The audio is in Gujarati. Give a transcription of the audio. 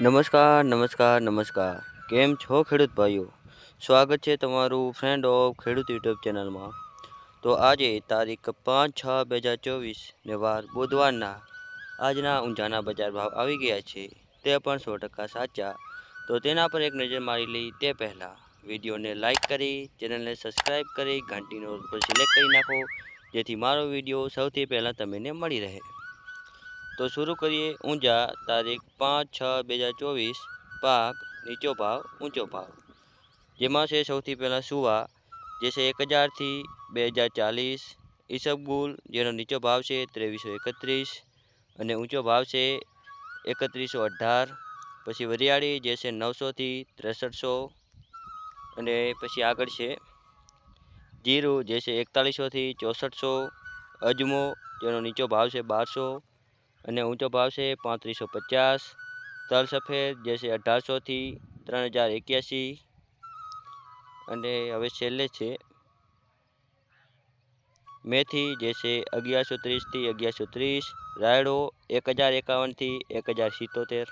નમસ્કાર નમસ્કાર નમસ્કાર. કેમ છો ખેડૂત ભાઈઓ? સ્વાગત છે તમારું ફ્રેન્ડ ઓફ ખેડૂત યુટ્યુબ ચેનલમાં. તો આજે તારીખ પાંચ છ બે હજાર ચોવીસ ને વાર બુધવારના આજના ઊંઝાના બજાર ભાવ આવી ગયા છે. તે પણ સો ટકા સાચા. તો તેના પર એક નજર મારી લઈ તે પહેલાં વિડીયોને લાઇક કરી, ચેનલને સબસ્ક્રાઈબ કરી, ઘંટીનો સિલેક્ટ કરી નાખો, જેથી મારો વીડિયો સૌથી પહેલાં તમને મળી રહે. તો શરૂ કરીએ ઊંઝા તારીખ પાંચ છ બે હજાર ચોવીસ, પાક, નીચો ભાવ, ઊંચો ભાવ. જેમાં છે સૌથી પહેલાં સુવા, જે છે એક હજારથી બે હજાર ચાલીસ. ઈસબગુલ, જેનો નીચો ભાવ છે ત્રેવીસો એકત્રીસ અને ઊંચો ભાવ છે એકત્રીસો અઢાર. પછી વરિયાળી, જે છે નવસોથી ત્રેસઠસો અને પછી આગળ છે જીરું, જે છે એકતાલીસોથી ચોસઠસો. અજમો, જેનો નીચો ભાવ છે બારસો. અને ઊંચો ભાવ છે પાંત્રીસો પચાસ. તલ સફેદ, જે છે અઢારસોથી ત્રણ હજાર એક્યાસી. અને હવે છેલ્લે છે મેથી, જે છે અગિયારસો ત્રીસથી અગિયારસો ત્રીસ. રાયડો, એક હજાર એકાવનથી એક હજાર સિત્તોતેર.